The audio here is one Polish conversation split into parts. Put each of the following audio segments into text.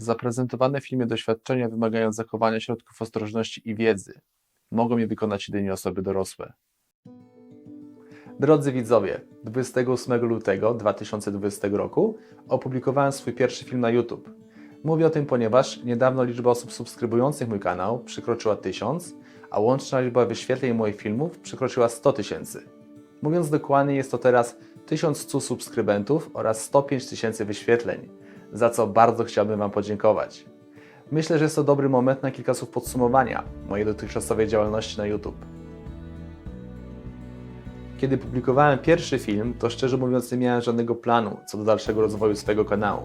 Zaprezentowane w filmie doświadczenia wymagają zachowania środków ostrożności i wiedzy. Mogą je wykonać jedynie osoby dorosłe. Drodzy widzowie, 28 lutego 2020 roku opublikowałem swój pierwszy film na YouTube. Mówię o tym, ponieważ niedawno liczba osób subskrybujących mój kanał przekroczyła 1000, a łączna liczba wyświetleń moich filmów przekroczyła 100 tysięcy. Mówiąc dokładnie, jest to teraz 1100 subskrybentów oraz 105 tysięcy wyświetleń, za co bardzo chciałbym Wam podziękować. Myślę, że jest to dobry moment na kilka słów podsumowania mojej dotychczasowej działalności na YouTube. Kiedy publikowałem pierwszy film, to szczerze mówiąc nie miałem żadnego planu co do dalszego rozwoju swojego kanału.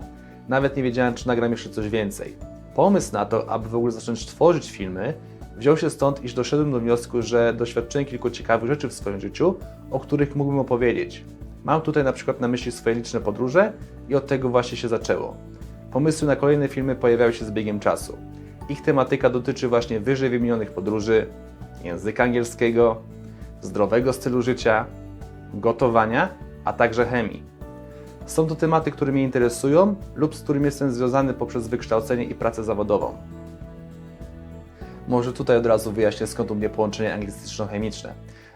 Nawet nie wiedziałem, czy nagram jeszcze coś więcej. Pomysł na to, aby w ogóle zacząć tworzyć filmy, wziął się stąd, iż doszedłem do wniosku, że doświadczyłem kilku ciekawych rzeczy w swoim życiu, o których mógłbym opowiedzieć. Mam tutaj na przykład na myśli swoje liczne podróże i od tego właśnie się zaczęło. Pomysły na kolejne filmy pojawiały się z biegiem czasu. Ich tematyka dotyczy właśnie wyżej wymienionych podróży, języka angielskiego, zdrowego stylu życia, gotowania, a także chemii. Są to tematy, które mnie interesują lub z którymi jestem związany poprzez wykształcenie i pracę zawodową. Może tutaj od razu wyjaśnię skąd u mnie połączenie anglistyczno-chemiczne.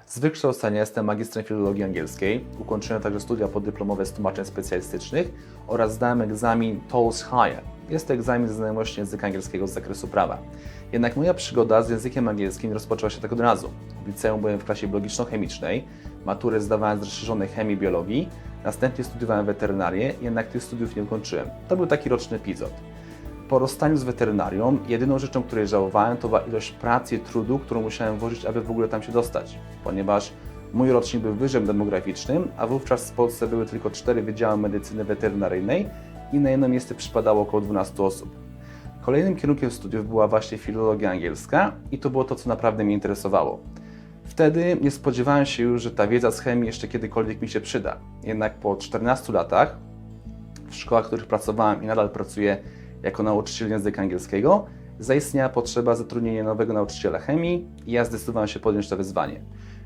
Z wykształcenia jestem magistrem filologii angielskiej, ukończyłem także studia podyplomowe z tłumaczeń specjalistycznych oraz zdałem egzamin TOEIC Higher. Jest to egzamin ze znajomości języka angielskiego z zakresu prawa. Jednak moja przygoda z językiem angielskim rozpoczęła się tak od razu. W liceum byłem w klasie biologiczno-chemicznej, maturę zdawałem z rozszerzonej chemii biologii, następnie studiowałem weterynarię, jednak tych studiów nie ukończyłem. To był taki roczny epizod. Po rozstaniu z weterynarią, jedyną rzeczą, której żałowałem, to była ilość pracy i trudu, którą musiałem włożyć, aby w ogóle tam się dostać. Ponieważ mój rocznik był wyżem demograficznym, a wówczas w Polsce były tylko cztery wydziały medycyny weterynaryjnej i na jedno miejsce przypadało około 12 osób. Kolejnym kierunkiem studiów była właśnie filologia angielska i to było to, co naprawdę mnie interesowało. Wtedy nie spodziewałem się już, że ta wiedza z chemii jeszcze kiedykolwiek mi się przyda. Jednak po 14 latach w szkołach, w których pracowałem i nadal pracuję jako nauczyciel języka angielskiego, zaistniała potrzeba zatrudnienia nowego nauczyciela chemii i ja zdecydowałem się podjąć to wyzwanie.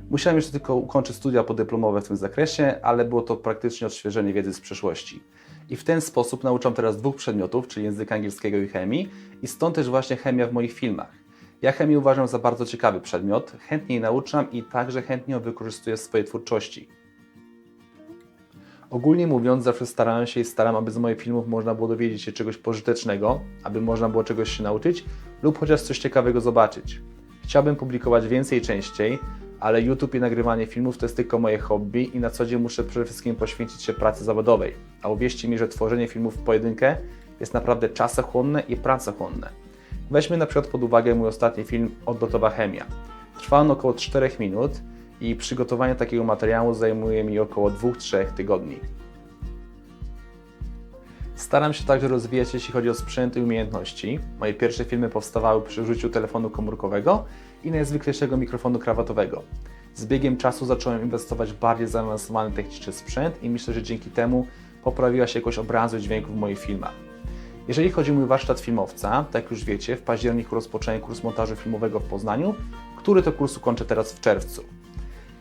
Musiałem jeszcze tylko ukończyć studia podyplomowe w tym zakresie, ale było to praktycznie odświeżenie wiedzy z przeszłości. I w ten sposób nauczam teraz dwóch przedmiotów, czyli języka angielskiego i chemii, i stąd też właśnie chemia w moich filmach. Ja chemię uważam za bardzo ciekawy przedmiot, chętnie jej nauczam i także chętnie ją wykorzystuję w swojej twórczości. Ogólnie mówiąc, zawsze starałem się i staram, aby z moich filmów można było dowiedzieć się czegoś pożytecznego, aby można było czegoś się nauczyć lub chociaż coś ciekawego zobaczyć. Chciałbym publikować więcej częściej, ale YouTube i nagrywanie filmów to jest tylko moje hobby i na co dzień muszę przede wszystkim poświęcić się pracy zawodowej. A uwierzcie mi, że tworzenie filmów w pojedynkę jest naprawdę czasochłonne i pracochłonne. Weźmy na przykład pod uwagę mój ostatni film Odlotowa chemia. Trwał on około 4 minut i przygotowanie takiego materiału zajmuje mi około 2-3 tygodni. Staram się także rozwijać, jeśli chodzi o sprzęt i umiejętności. Moje pierwsze filmy powstawały przy użyciu telefonu komórkowego i najzwyklejszego mikrofonu krawatowego. Z biegiem czasu zacząłem inwestować w bardziej zaawansowany techniczny sprzęt i myślę, że dzięki temu poprawiła się jakość obrazu i dźwięku w moich filmach. Jeżeli chodzi o mój warsztat filmowca, tak jak już wiecie, w październiku rozpocząłem kurs montażu filmowego w Poznaniu, który to kurs ukończę teraz w czerwcu.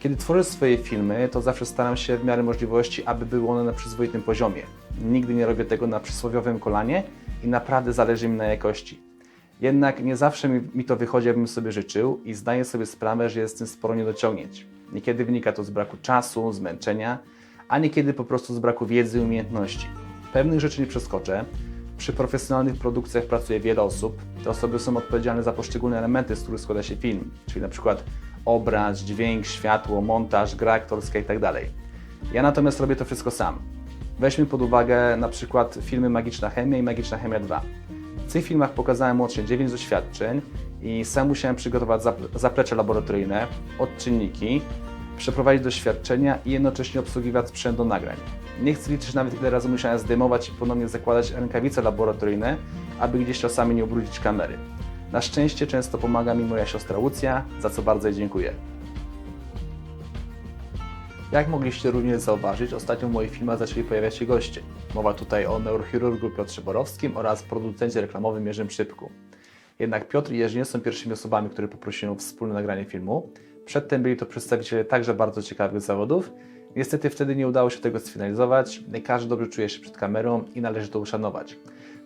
Kiedy tworzę swoje filmy, to zawsze staram się w miarę możliwości, aby były one na przyzwoitym poziomie. Nigdy nie robię tego na przysłowiowym kolanie i naprawdę zależy mi na jakości. Jednak nie zawsze mi, to wychodzi, jakbym sobie życzył i zdaję sobie sprawę, że jest z tym sporo niedociągnięć. Niekiedy wynika to z braku czasu, zmęczenia, a niekiedy po prostu z braku wiedzy i umiejętności. Pewnych rzeczy nie przeskoczę. Przy profesjonalnych produkcjach pracuje wiele osób. Te osoby są odpowiedzialne za poszczególne elementy, z których składa się film, czyli na przykład obraz, dźwięk, światło, montaż, gra aktorska itd. Ja natomiast robię to wszystko sam. Weźmy pod uwagę na przykład filmy Magiczna Chemia i Magiczna Chemia 2. W tych filmach pokazałem łącznie 9 doświadczeń i sam musiałem przygotować zaplecze laboratoryjne, odczynniki, przeprowadzić doświadczenia i jednocześnie obsługiwać sprzęt do nagrań. Nie chcę liczyć nawet ile razy musiałem zdejmować i ponownie zakładać rękawice laboratoryjne, aby gdzieś czasami nie ubrudzić kamery. Na szczęście często pomaga mi moja siostra Łucja, za co bardzo jej dziękuję. Jak mogliście również zauważyć, ostatnio w moich filmach zaczęli pojawiać się goście. Mowa tutaj o neurochirurgu Piotrze Borowskim oraz producencie reklamowym Jerzym Szybku. Jednak Piotr i Jerzy nie są pierwszymi osobami, które poprosiłem o wspólne nagranie filmu. Przedtem byli to przedstawiciele także bardzo ciekawych zawodów. Niestety wtedy nie udało się tego sfinalizować. Każdy dobrze czuje się przed kamerą i należy to uszanować.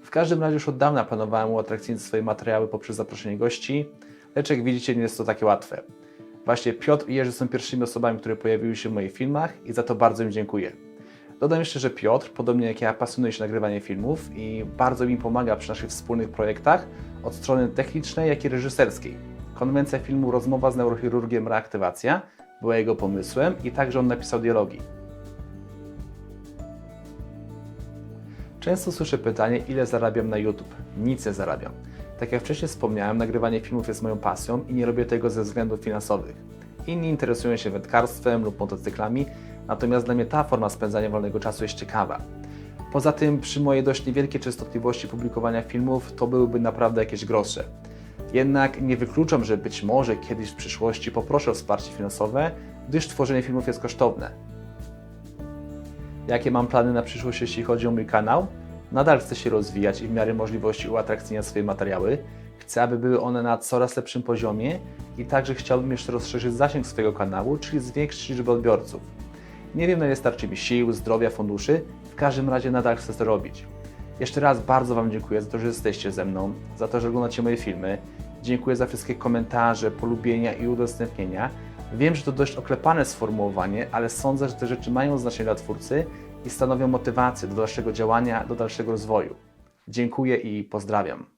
W każdym razie już od dawna planowałem uatrakcyjnić swoje materiały poprzez zaproszenie gości, lecz jak widzicie nie jest to takie łatwe. Właśnie Piotr i Jerzy są pierwszymi osobami, które pojawiły się w moich filmach i za to bardzo im dziękuję. Dodam jeszcze, że Piotr, podobnie jak ja, pasjonuje się nagrywaniem filmów i bardzo mi pomaga przy naszych wspólnych projektach od strony technicznej, jak i reżyserskiej. Konwencja filmu Rozmowa z neurochirurgiem Reaktywacja była jego pomysłem i także on napisał dialogi. Często słyszę pytanie, ile zarabiam na YouTube. Nic nie zarabiam. Tak jak wcześniej wspomniałem, nagrywanie filmów jest moją pasją i nie robię tego ze względów finansowych. Inni interesują się wędkarstwem lub motocyklami, natomiast dla mnie ta forma spędzania wolnego czasu jest ciekawa. Poza tym, przy mojej dość niewielkiej częstotliwości publikowania filmów, to byłyby naprawdę jakieś grosze. Jednak nie wykluczam, że być może kiedyś w przyszłości poproszę o wsparcie finansowe, gdyż tworzenie filmów jest kosztowne. Jakie mam plany na przyszłość, jeśli chodzi o mój kanał? Nadal chcę się rozwijać i w miarę możliwości uatrakcyjniać swoje materiały. Chcę, aby były one na coraz lepszym poziomie i także chciałbym jeszcze rozszerzyć zasięg swojego kanału, czyli zwiększyć liczbę odbiorców. Nie wiem, na ile starczy mi sił, zdrowia, funduszy, w każdym razie nadal chcę to robić. Jeszcze raz bardzo Wam dziękuję za to, że jesteście ze mną, za to, że oglądacie moje filmy. Dziękuję za wszystkie komentarze, polubienia i udostępnienia. Wiem, że to dość oklepane sformułowanie, ale sądzę, że te rzeczy mają znaczenie dla twórcy i stanowią motywację do dalszego działania, do dalszego rozwoju. Dziękuję i pozdrawiam.